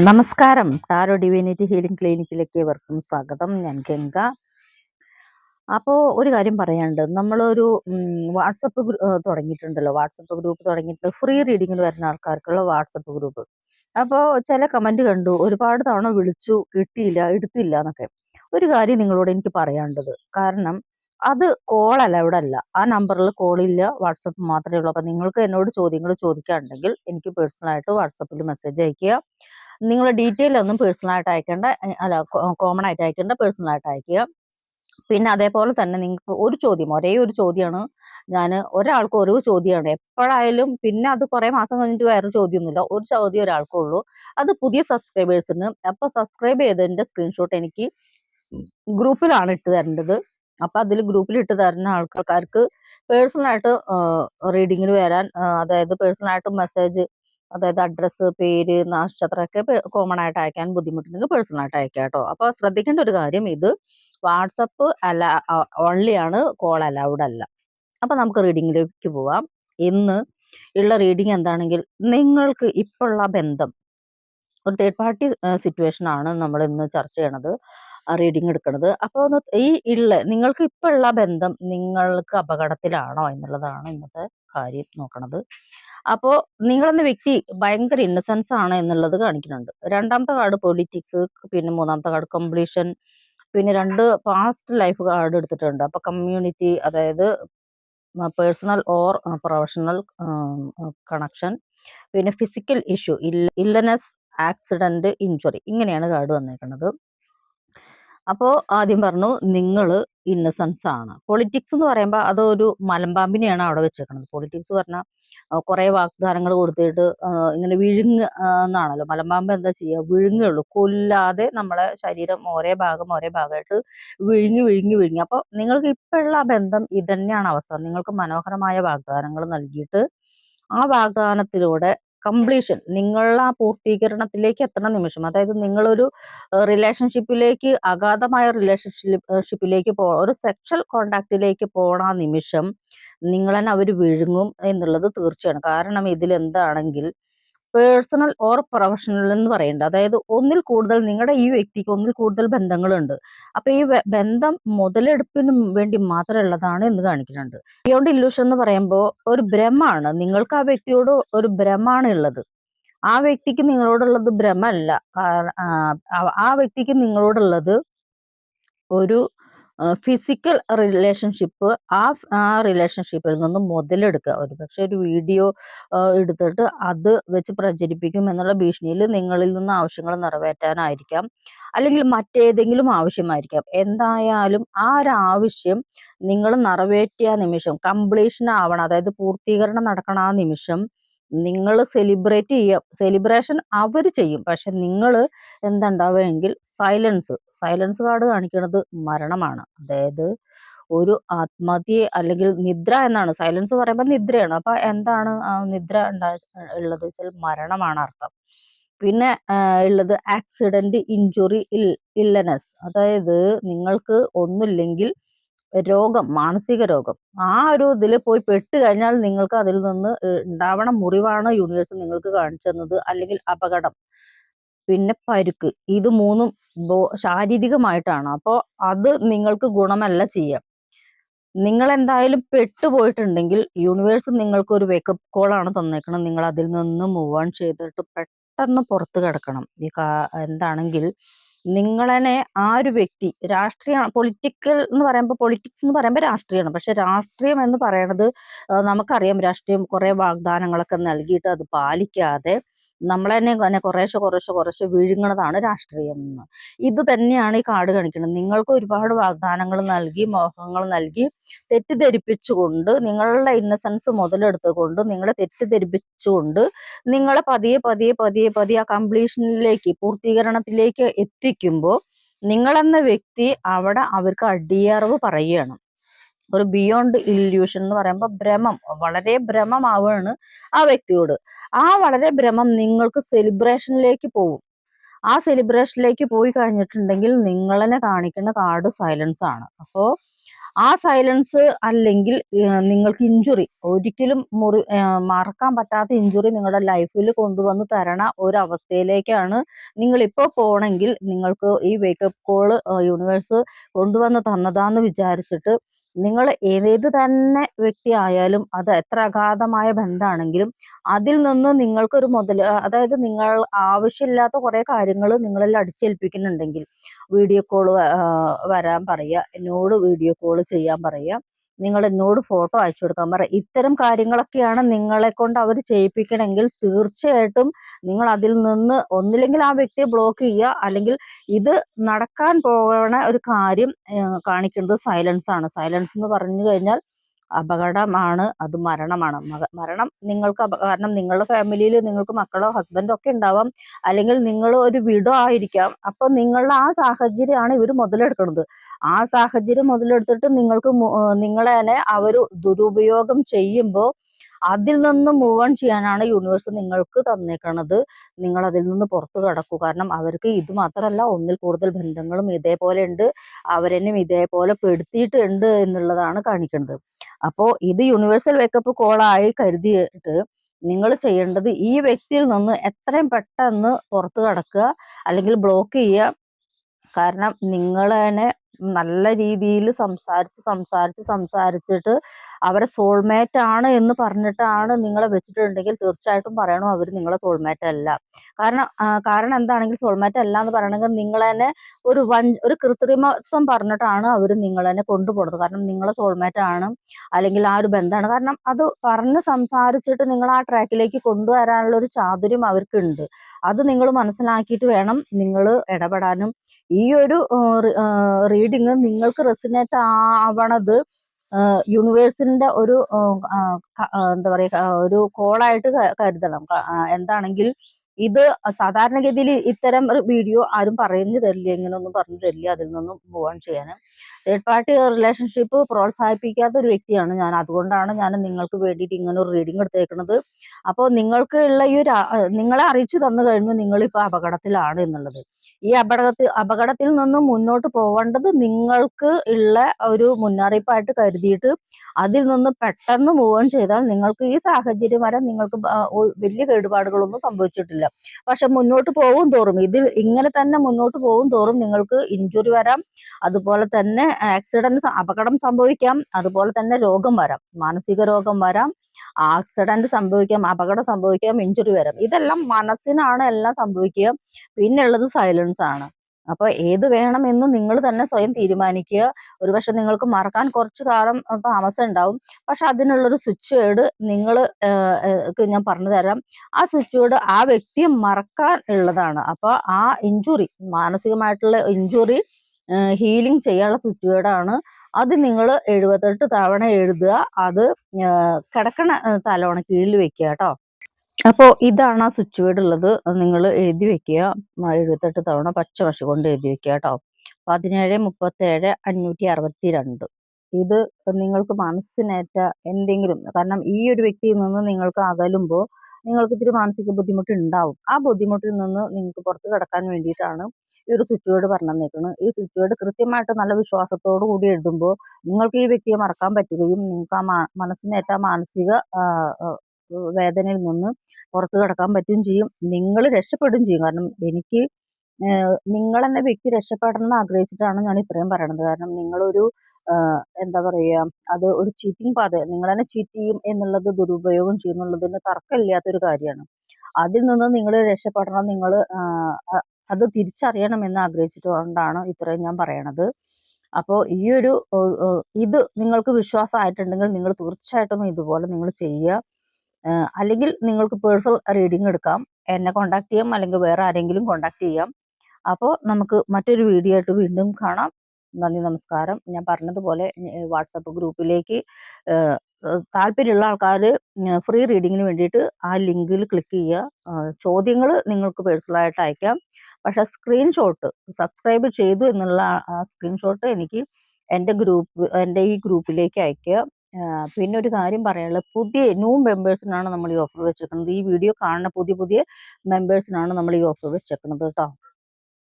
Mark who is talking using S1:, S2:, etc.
S1: നമസ്കാരം. Tarot divinity healing ക്ലിനിക്കിലേക്ക് ഇവർക്കും സ്വാഗതം. ഞാൻ ഗംഗ. അപ്പോൾ ഒരു കാര്യം പറയാനുണ്ട്. നമ്മളൊരു വാട്സപ്പ് തുടങ്ങിയിട്ടുണ്ടല്ലോ. വാട്സപ്പ് ഗ്രൂപ്പ് തുടങ്ങിയിട്ട് ഫ്രീ റീഡിങ്ങിന് വരുന്ന ആൾക്കാർക്കുള്ള വാട്സപ്പ് ഗ്രൂപ്പ്. അപ്പോൾ ചില കമന്റ് കണ്ടു ഒരുപാട് തവണ വിളിച്ചു കിട്ടിയില്ല എടുത്തില്ല എന്നൊക്കെ. ഒരു കാര്യം നിങ്ങളോട് എനിക്ക് പറയാനുള്ളത് കാരണം അത് കോളല്ല ഇവിടെ അല്ല. ആ നമ്പറിൽ കോളില്ല വാട്സപ്പ് മാത്രമേ ഉള്ളൂ. അപ്പം നിങ്ങൾക്ക് എന്നോട് ചോദ്യങ്ങൾ ചോദിക്കാനുണ്ടെങ്കിൽ എനിക്ക് പേഴ്സണലായിട്ട് വാട്സപ്പിൽ മെസ്സേജ് അയക്കുക നിങ്ങൾ ഡീറ്റെയിൽ ഒന്നും പേഴ്സണൽ ആയിട്ട് അയക്കേണ്ട. അല്ല കോമൺ ആയിട്ട് അയക്കേണ്ട പേഴ്സണൽ ആയിട്ട് അയക്കുക. പിന്നെ അതേപോലെ തന്നെ നിങ്ങൾക്ക് ഒരു ചോദ്യം ഒരേ ഒരു ചോദ്യമാണ് ഞാൻ ഒരാൾക്ക് ഒരു ചോദ്യമാണ് എപ്പോഴായാലും പിന്നെ അത് കുറെ മാസം കഴിഞ്ഞിട്ട് വേറെ ചോദ്യമൊന്നുമില്ല. ഒരു ചോദ്യം ഒരാൾക്കുള്ളൂ അത് പുതിയ സബ്സ്ക്രൈബേഴ്സിന് അപ്പൊ സബ്സ്ക്രൈബ് ചെയ്തതിന്റെ സ്ക്രീൻഷോട്ട് എനിക്ക് ഗ്രൂപ്പിലാണ് ഇട്ട് തരേണ്ടത്. അപ്പൊ അതിൽ ഗ്രൂപ്പിൽ ഇട്ട് തരുന്ന ആൾക്കാർക്ക് പേഴ്സണലായിട്ട് റീഡിങ്ങിന് വരാൻ അതായത് പേഴ്സണലായിട്ട് മെസ്സേജ് അതായത് അഡ്രസ്സ് പേര് നക്ഷത്രമൊക്കെ കോമൺ ആയിട്ട് അയക്കാൻ ബുദ്ധിമുട്ടുണ്ടെങ്കിൽ പേഴ്സണൽ ആയിട്ട് അയക്കാം കേട്ടോ. അപ്പോൾ ശ്രദ്ധിക്കേണ്ട ഒരു കാര്യം ഇത്. വാട്സപ്പ് അല്ല ഓൺലി ആണ് കോൾ അലൗഡ് അല്ല. അപ്പോൾ നമുക്ക് റീഡിങ്ങിലേക്ക് പോവാം. ഇന്ന് ഉള്ള റീഡിങ് എന്താണെങ്കിൽ നിങ്ങൾക്ക് ഇപ്പോഴുള്ള ബന്ധം. ഒരു തേർഡ് പാർട്ടി സിറ്റുവേഷൻ ആണ് നമ്മൾ ഇന്ന് ചർച്ച ചെയ്യണത് റീഡിങ് എടുക്കുന്നത് അപ്പോൾ ഈ ഉള്ള നിങ്ങൾക്ക് ഇപ്പോഴുള്ള ബന്ധം നിങ്ങൾക്ക് അപകടത്തിലാണോ എന്നുള്ളതാണ് ഇന്നത്തെ കാര്യം നോക്കണത്. അപ്പോൾ നിങ്ങളെന്ന വ്യക്തി ഭയങ്കര ഇന്നസെൻസ് ആണ് എന്നുള്ളത് കാണിക്കുന്നുണ്ട്. രണ്ടാമത്തെ കാർഡ് പൊളിറ്റിക്സ് പിന്നെ മൂന്നാമത്തെ കാർഡ് കംപ്ലീഷൻ പിന്നെ രണ്ട് പാസ്റ്റ് ലൈഫ് കാർഡ് എടുത്തിട്ടുണ്ട്. അപ്പൊ കമ്മ്യൂണിറ്റി അതായത് പേഴ്സണൽ ഓർ പ്രൊഫഷണൽ കണക്ഷൻ പിന്നെ physical issue illness accident injury ഇങ്ങനെയാണ് കാർഡ് വന്നേക്കുന്നത് അപ്പോൾ ആദ്യം പറഞ്ഞു നിങ്ങൾ ഇന്നസെൻസ് ആണ്. പൊളിറ്റിക്സ് എന്ന് പറയുമ്പോൾ അതൊരു മലമ്പാമ്പിനെയാണ് അവിടെ വെച്ചേക്കുന്നത് പൊളിറ്റിക്സ് പറഞ്ഞാൽ കുറെ വാഗ്ദാനങ്ങൾ കൊടുത്തിട്ട് ഇങ്ങനെ വിഴുങ്ങ എന്നാണല്ലോ. മലമ്പാമ്പ് എന്താ ചെയ്യുക വിഴുങ്ങുള്ളൂ കൊല്ലാതെ നമ്മളെ ശരീരം ഒരേ ഭാഗം ഒരേ ഭാഗമായിട്ട് വിഴുങ്ങി വിഴുങ്ങി വിഴുങ്ങി. അപ്പോൾ നിങ്ങൾക്ക് ഇപ്പോഴുള്ള ബന്ധം ഇതന്നെയാണ് അവസ്ഥ. നിങ്ങൾക്ക് മനോഹരമായ വാഗ്ദാനങ്ങൾ നൽകിയിട്ട് ആ വാഗ്ദാനത്തിലൂടെ കംപ്ലീഷൻ നിങ്ങളുടെ ആ പൂർത്തീകരണത്തിലേക്ക് എത്തുന്ന നിമിഷം അതായത് നിങ്ങളൊരു റിലേഷൻഷിപ്പിലേക്ക് അഗാധമായ റിലേഷൻഷിപ്പിലേക്ക് പോ ഒരു സെക്ഷൽ കോണ്ടാക്റ്റിലേക്ക് പോണ നിമിഷം നിങ്ങളെ അവർ വിഴുങ്ങും എന്നുള്ളത് തീർച്ചയാണ്. കാരണം ഇതിൽ എന്താണെങ്കിൽ പേഴ്സണൽ ഓർ പ്രൊഫഷണൽ എന്ന് പറയേണ്ട. അതായത് ഒന്നിൽ കൂടുതൽ നിങ്ങളുടെ ഈ വ്യക്തിക്ക് ഒന്നിൽ കൂടുതൽ ബന്ധങ്ങളുണ്ട്. അപ്പൊ ഈ ബന്ധം മുതലെടുപ്പിന് വേണ്ടി മാത്രമുള്ളതാണ് എന്ന് കാണിക്കുന്നുണ്ട് ബിയോണ്ട് ഇല്യൂഷൻ എന്ന് പറയുമ്പോൾ ഒരു ഭ്രമാണ്. നിങ്ങൾക്ക് ആ വ്യക്തിയോട് ഒരു ഭ്രമാണ് ഉള്ളത് ആ വ്യക്തിക്ക് നിങ്ങളോടുള്ളത് ഭ്രമല്ല. ആ വ്യക്തിക്ക് നിങ്ങളോടുള്ളത് ഒരു ഫിസിക്കൽ റിലേഷൻഷിപ്പ് ആ ആ റിലേഷൻഷിപ്പിൽ നിന്ന് മുതലെടുക്കുക. ഒരു പക്ഷേ ഒരു വീഡിയോ എടുത്തിട്ട് അത് വെച്ച് പ്രചരിപ്പിക്കും എന്നുള്ള ഭീഷണിയിൽ നിങ്ങളിൽ നിന്ന് ആവശ്യങ്ങൾ നിറവേറ്റാനായിരിക്കാം. അല്ലെങ്കിൽ മറ്റേതെങ്കിലും ആവശ്യമായിരിക്കാം. എന്തായാലും ആ ഒരു ആവശ്യം നിങ്ങൾ നിറവേറ്റിയ നിമിഷം കംപ്ലീഷൻ ആവണം അതായത് പൂർത്തീകരണം നടക്കണ ആ നിമിഷം നിങ്ങൾ സെലിബ്രേറ്റ് ചെയ്യാം സെലിബ്രേഷൻ അവർ ചെയ്യും. പക്ഷെ നിങ്ങൾ എന്തുണ്ടാവുമെങ്കിൽ സൈലൻസ് സൈലൻസ് കാർഡ് കാണിക്കുന്നത് മരണമാണ്. അതായത് ഒരു ആത്മഹത്യ അല്ലെങ്കിൽ നിദ്ര എന്നാണ്. സൈലൻസ് പറയുമ്പോൾ നിദ്രയാണ്. അപ്പൊ എന്താണ് നിദ്ര ഉണ്ടാ ഉള്ളത് വെച്ചാൽ മരണമാണ് അർത്ഥം. പിന്നെ ഉള്ളത് ആക്സിഡന്റ് ഇഞ്ചുറി ഇൽ ഇല്ലനസ് അതായത് നിങ്ങൾക്ക് ഒന്നുമില്ലെങ്കിൽ രോഗം മാനസിക രോഗം. ആ ഒരു ഇതിൽ പോയി പെട്ട് കഴിഞ്ഞാൽ നിങ്ങൾക്ക് അതിൽ നിന്ന് ഉണ്ടാവണ മുറിവാണ് യൂണിവേഴ്സ് നിങ്ങൾക്ക് കാണിച്ചു തന്നത്. അല്ലെങ്കിൽ അപകടം. പിന്നെ പരുക്ക്. ഇത് മൂന്നും ശാരീരികമായിട്ടാണ്. അപ്പോൾ അത് നിങ്ങൾക്ക് ഗുണമല്ല ചെയ്യാം. നിങ്ങൾ എന്തായാലും പെട്ടുപോയിട്ടുണ്ടെങ്കിൽ യൂണിവേഴ്സ് നിങ്ങൾക്ക് ഒരു വേക്കപ്പ് കോളാണ് തന്നേക്കണം നിങ്ങൾ അതിൽ നിന്ന് മൂവ് ഓൺ ചെയ്തിട്ട് പെട്ടെന്ന് പുറത്ത് കിടക്കണം. ഈ എന്താണെങ്കിൽ നിങ്ങളെ ആ ഒരു വ്യക്തി രാഷ്ട്രീയ പൊളിറ്റിക്കൽ എന്ന് പറയുമ്പോൾ പൊളിറ്റിക്സ് എന്ന് പറയുമ്പോൾ രാഷ്ട്രീയമാണ്. പക്ഷെ രാഷ്ട്രീയം എന്ന് പറയണത് നമുക്കറിയാം രാഷ്ട്രീയം കുറെ വാഗ്ദാനങ്ങളൊക്കെ നൽകിയിട്ട് അത് പാലിക്കാതെ നമ്മളെ തന്നെ കുറേശ്ശെ കുറേശ്ശെ കുറേശ്ശെ വിഴുങ്ങുന്നതാണ് രാഷ്ട്രീയം എന്ന്. ഇത് തന്നെയാണ് ഈ കാട് കാണിക്കുന്നത്. നിങ്ങൾക്ക് ഒരുപാട് വാഗ്ദാനങ്ങൾ നൽകി മോഹങ്ങൾ നൽകി തെറ്റിദ്ധരിപ്പിച്ചുകൊണ്ട് നിങ്ങളുടെ ഇന്നസെൻസ് മുതലെടുത്തുകൊണ്ട് നിങ്ങളെ തെറ്റിദ്ധരിപ്പിച്ചുകൊണ്ട് നിങ്ങളെ പതിയെ പതിയെ പതിയെ പതിയെ ആ കംപ്ലീഷനിലേക്ക് പൂർത്തീകരണത്തിലേക്ക് എത്തിക്കുമ്പോൾ നിങ്ങളെന്ന വ്യക്തി അവിടെ അവർക്ക് അടിയറവ് പറയുകയാണ്. ഒരു ബിയോണ്ട് ഇല്യൂഷൻ എന്ന് പറയുമ്പോൾ ഭ്രമം വളരെ ഭ്രമമാവുകയാണ് ആ വ്യക്തിയോട്. ആ വളരെ ഭ്രമം നിങ്ങൾക്ക് സെലിബ്രേഷനിലേക്ക് പോകും ആ സെലിബ്രേഷനിലേക്ക് പോയി കഴിഞ്ഞിട്ടുണ്ടെങ്കിൽ നിങ്ങളെ കാണിക്കുന്ന കാർഡ് സൈലൻസ് ആണ്. അപ്പോൾ ആ സൈലൻസ് അല്ലെങ്കിൽ നിങ്ങൾക്ക് ഇഞ്ചുറി ഒരിക്കലും മുറി മറക്കാൻ പറ്റാത്ത ഇഞ്ചുറി നിങ്ങളുടെ ലൈഫിൽ കൊണ്ടുവന്ന് തരണ ഒരു അവസ്ഥയിലേക്കാണ് നിങ്ങൾ ഇപ്പോൾ പോണെങ്കിൽ നിങ്ങൾക്ക് ഈ വേക്കപ്പ് കോൾ യൂണിവേഴ്സ് കൊണ്ടുവന്ന് തന്നതാന്ന് വിചാരിച്ചിട്ട് നിങ്ങൾ ഏതേത് തന്നെ വ്യക്തി ആയാലും അത് എത്ര അഗാധമായ ബന്ധമാണെങ്കിലും അതിൽ നിന്ന് നിങ്ങൾക്കൊരു മുതൽ അതായത് നിങ്ങൾ ആവശ്യമില്ലാത്ത കുറേ കാര്യങ്ങൾ നിങ്ങളിൽ അടിച്ചേൽപ്പിക്കുന്നുണ്ടെങ്കിൽ വീഡിയോ കോൾ വരാൻ പറയുക. എന്നോട് വീഡിയോ കോൾ ചെയ്യാൻ പറയുക. നിങ്ങൾ എന്നോട് ഫോട്ടോ അയച്ചു കൊടുക്കാൻ പറ. ഇത്തരം കാര്യങ്ങളൊക്കെയാണ് നിങ്ങളെ കൊണ്ട് അവർ ചെയ്യിപ്പിക്കണമെങ്കിൽ തീർച്ചയായിട്ടും നിങ്ങൾ അതിൽ നിന്ന് ഒന്നില്ലെങ്കിൽ ആ വ്യക്തിയെ ബ്ലോക്ക് ചെയ്യുക. അല്ലെങ്കിൽ ഇത് നടക്കാൻ പോകണ ഒരു കാര്യം കാണിക്കുന്നത് സൈലൻസ് ആണ്. സൈലൻസ് എന്ന് പറഞ്ഞു കഴിഞ്ഞാൽ അപകടമാണ് അത് മരണമാണ്. മരണം നിങ്ങൾക്ക് കാരണം നിങ്ങളുടെ ഫാമിലിയിൽ നിങ്ങൾക്ക് മക്കളോ ഹസ്ബൻഡോ ഒക്കെ ഉണ്ടാവാം അല്ലെങ്കിൽ നിങ്ങൾ ഒരു വിടോ ആയിരിക്കാം. അപ്പൊ നിങ്ങളുടെ ആ സാഹചര്യമാണ് ഇവർ മുതലെടുക്കുന്നത്. ആ സാഹചര്യം മുതലെടുത്തിട്ട് നിങ്ങൾക്ക് നിങ്ങളെ തന്നെ അവർ ദുരുപയോഗം ചെയ്യുമ്പോൾ അതിൽ നിന്ന് മൂവ് ഓൺ ചെയ്യാനാണ് യൂണിവേഴ്സ് നിങ്ങൾക്ക് തന്നേക്കണത്. നിങ്ങൾ അതിൽ നിന്ന് പുറത്തു കടക്കൂ. കാരണം അവർക്ക് ഇത് മാത്രമല്ല ഒന്നിൽ കൂടുതൽ ബന്ധങ്ങളും ഇതേപോലെ ഉണ്ട്. അവരെന്നും ഇതേപോലെ പെടുത്തിയിട്ടുണ്ട് എന്നുള്ളതാണ് കാണിക്കുന്നത്. അപ്പോൾ ഇത് യൂണിവേഴ്സൽ വേക്കപ്പ് കോളായി കരുതിയിട്ട് നിങ്ങൾ ചെയ്യേണ്ടത് ഈ വ്യക്തിയിൽ നിന്ന് എത്രയും പെട്ടെന്ന് പുറത്തു കടക്കുക അല്ലെങ്കിൽ ബ്ലോക്ക് ചെയ്യുക. കാരണം തന്നെ നല്ല രീതിയിൽ സംസാരിച്ച് സംസാരിച്ച് സംസാരിച്ചിട്ട് അവരെ സോൾമേറ്റ് ആണ് എന്ന് പറഞ്ഞിട്ടാണ് നിങ്ങളെ വെച്ചിട്ടുണ്ടെങ്കിൽ തീർച്ചയായിട്ടും പറയണം അവർ നിങ്ങളെ സോൾമേറ്റ് അല്ല. കാരണം കാരണം എന്താണെങ്കിൽ സോൾമേറ്റ് അല്ല എന്ന് പറയണമെങ്കിൽ നിങ്ങൾ തന്നെ ഒരു വൻ ഒരു കൃത്രിമത്വം പറഞ്ഞിട്ടാണ് അവർ നിങ്ങൾ തന്നെ കൊണ്ടുപോകുന്നത്. കാരണം നിങ്ങളെ സോൾമേറ്റ് ആണ് അല്ലെങ്കിൽ ആ ഒരു ബന്ധമാണ്. കാരണം അത് പറഞ്ഞ് സംസാരിച്ചിട്ട് നിങ്ങൾ ആ ട്രാക്കിലേക്ക് കൊണ്ടുവരാനുള്ള ഒരു ചാതുര്യം അവർക്കുണ്ട്. അത് നിങ്ങൾ മനസ്സിലാക്കിയിട്ട് വേണം നിങ്ങൾ ഇടപെടാനും. ഈ ഒരു റീഡിങ് നിങ്ങൾക്ക് റെസിനേറ്റ് ആവണത് യൂണിവേഴ്സിന്റെ ഒരു എന്താ പറയുക ഒരു കോളായിട്ട് കരുതണം. എന്താണെങ്കിൽ ഇത് സാധാരണഗതിയിൽ ഇത്തരം വീഡിയോ ആരും പറഞ്ഞു തരില്ല ഇങ്ങനൊന്നും പറഞ്ഞു തരില്ല അതിൽ നിന്നും പോവാൻ ചെയ്യാൻ തേർഡ് പാർട്ടി റിലേഷൻഷിപ്പ് പ്രോത്സാഹിപ്പിക്കാത്ത ഒരു വ്യക്തിയാണ് ഞാൻ. അതുകൊണ്ടാണ് ഞാൻ നിങ്ങൾക്ക് വേണ്ടിയിട്ട് ഇങ്ങനെ ഒരു റീഡിംഗ് എടുത്തേക്കുന്നത് അപ്പോൾ നിങ്ങൾക്ക് ഉള്ള ഈ ഒരു നിങ്ങളെ അറിയിച്ചു തന്നു കഴിഞ്ഞു നിങ്ങളിപ്പോൾ അപകടത്തിലാണ് എന്നുള്ളത്. ഈ അപകടത്തിൽ അപകടത്തിൽ നിന്ന് മുന്നോട്ട് പോവേണ്ടത് നിങ്ങൾക്ക് ഉള്ള ഒരു മുന്നറിയിപ്പായിട്ട് കരുതിയിട്ട് അതിൽ നിന്ന് പെട്ടെന്ന് മൂവ് ഓൺ ചെയ്താൽ നിങ്ങൾക്ക് ഈ സാഹചര്യം വരെ നിങ്ങൾക്ക് വലിയ കേടുപാടുകളൊന്നും സംഭവിച്ചിട്ടില്ല. പക്ഷെ മുന്നോട്ട് പോകും തോറും ഇതിൽ ഇങ്ങനെ തന്നെ മുന്നോട്ട് പോകും തോറും നിങ്ങൾക്ക് ഇഞ്ചുറി വരാം. അതുപോലെ തന്നെ ആക്സിഡന്റ് അപകടം സംഭവിക്കാം. അതുപോലെ തന്നെ രോഗം വരാം. മാനസിക രോഗം വരാം. ആക്സിഡന്റ് സംഭവിക്കാം അപകടം സംഭവിക്കാം ഇഞ്ചുറി വരാം. ഇതെല്ലാം മനസ്സിനാണ് എല്ലാം സംഭവിക്കുക. പിന്നെയുള്ളത് സൈലൻസ് ആണ്. അപ്പൊ ഏത് വേണമെന്ന് നിങ്ങൾ തന്നെ സ്വയം തീരുമാനിക്കുക. ഒരുപക്ഷെ നിങ്ങൾക്ക് മറക്കാൻ കുറച്ചു കാലം താമസം ഉണ്ടാവും. പക്ഷെ അതിനുള്ളൊരു സ്വിച്ച് വേർഡ് നിങ്ങൾ ഞാൻ പറഞ്ഞു തരാം. ആ സ്വിച്ച് വേർഡ് ആ വ്യക്തിയെ മറക്കാൻ ഉള്ളതാണ്. അപ്പൊ ആ ഇഞ്ചുറി മാനസികമായിട്ടുള്ള ഇഞ്ചുറി ഹീലിംഗ് ചെയ്യാനുള്ള സ്വിച്ച് വേർഡാണ് അത് നിങ്ങൾ എഴുപത്തെട്ട് തവണ എഴുതുക. അത് കിടക്കണ തലവണ കീഴിൽ വെക്കുക കേട്ടോ. അപ്പോൾ ഇതാണ് ആ സ്വിച്ച് വേർഡ് ഉള്ളത്. നിങ്ങൾ എഴുതി വെക്കുക. എഴുപത്തെട്ട് തവണ പച്ച മഷി കൊണ്ട് എഴുതി വെക്കുക കേട്ടോ. പതിനേഴ് മുപ്പത്തേഴ് അഞ്ഞൂറ്റി അറുപത്തി രണ്ട് ഇത് നിങ്ങൾക്ക് മനസ്സിനേറ്റ എന്തെങ്കിലും കാരണം ഈ ഒരു വ്യക്തിയിൽ നിന്ന് നിങ്ങൾക്ക് അകലുമ്പോൾ നിങ്ങൾക്ക് ഇത്തിരി മാനസിക ബുദ്ധിമുട്ട് ഉണ്ടാവും. ആ ബുദ്ധിമുട്ടിൽ നിന്ന് നിങ്ങൾക്ക് പുറത്ത് കിടക്കാൻ വേണ്ടിയിട്ടാണ് ഈ ഒരു സ്വിച്ച് വേർഡ് പറഞ്ഞു ഈ സ്വിച്ച് കൃത്യമായിട്ട് നല്ല വിശ്വാസത്തോടു കൂടി എഴുതുമ്പോൾ നിങ്ങൾക്ക് ഈ വ്യക്തിയെ മറക്കാൻ പറ്റുകയും നിങ്ങൾക്ക് ആ മനസ്സിനേറ്റ മാനസിക വേദനയിൽ നിന്ന് പുറത്തു കിടക്കാൻ പറ്റുകയും ചെയ്യും. നിങ്ങൾ രക്ഷപ്പെടുകയും ചെയ്യും. കാരണം എനിക്ക് നിങ്ങൾ എന്ന വ്യക്തി രക്ഷപ്പെടണം എന്ന് ആഗ്രഹിച്ചിട്ടാണ് ഞാൻ ഇത്രയും പറയണത്. കാരണം നിങ്ങളൊരു എന്താ പറയുക അത് ഒരു ചീറ്റിംഗ് പാത നിങ്ങൾ തന്നെ ചീറ്റ് ചെയ്യും എന്നുള്ളത് ദുരുപയോഗം ചെയ്യുന്നുള്ളതിന് തർക്കമില്ലാത്തൊരു കാര്യമാണ്. അതിൽ നിന്ന് നിങ്ങൾ രക്ഷപ്പെടണം നിങ്ങൾ അത് തിരിച്ചറിയണമെന്ന് ആഗ്രഹിച്ചിട്ടുകൊണ്ടാണ് ഇത്രയും ഞാൻ പറയണത്. അപ്പോൾ ഈ ഒരു ഇത് നിങ്ങൾക്ക് വിശ്വാസമായിട്ടുണ്ടെങ്കിൽ നിങ്ങൾ തീർച്ചയായിട്ടും ഇതുപോലെ നിങ്ങൾ ചെയ്യുക. അല്ലെങ്കിൽ നിങ്ങൾക്ക് പേഴ്സണൽ റീഡിംഗ് എടുക്കാം. എന്നെ കോണ്ടാക്ട് ചെയ്യാം. അല്ലെങ്കിൽ വേറെ ആരെങ്കിലും കോണ്ടാക്ട് ചെയ്യാം. അപ്പോൾ നമുക്ക് മറ്റൊരു വീഡിയോ ആയിട്ട് വീണ്ടും കാണാം. നന്ദി നമസ്കാരം. ഞാൻ പറഞ്ഞതുപോലെ വാട്സപ്പ് ഗ്രൂപ്പിലേക്ക് താല്പര്യമുള്ള ആൾക്കാർ ഫ്രീ റീഡിങ്ങിന് വേണ്ടിയിട്ട് ആ ലിങ്കിൽ ക്ലിക്ക് ചെയ്യുക. ചോദ്യങ്ങൾ നിങ്ങൾക്ക് പേഴ്സണലായിട്ട് അയക്കാം. പക്ഷെ സ്ക്രീൻഷോട്ട് സബ്സ്ക്രൈബ് ചെയ്തു എന്നുള്ള സ്ക്രീൻഷോട്ട് എനിക്ക് എന്റെ ഗ്രൂപ്പ് എന്റെ ഈ ഗ്രൂപ്പിലേക്ക് അയക്കുക പിന്നെ ഒരു കാര്യം പറയാനുള്ളത്. പുതിയ ന്യൂ മെമ്പേഴ്സിനാണ് നമ്മൾ ഈ ഓഫർ വെച്ചേക്കുന്നത്. ഈ വീഡിയോ കാണുന്ന പുതിയ പുതിയ മെമ്പേഴ്സിനാണ് നമ്മൾ ഈ ഓഫർ വെച്ചേക്കുന്നത് കേട്ടോ.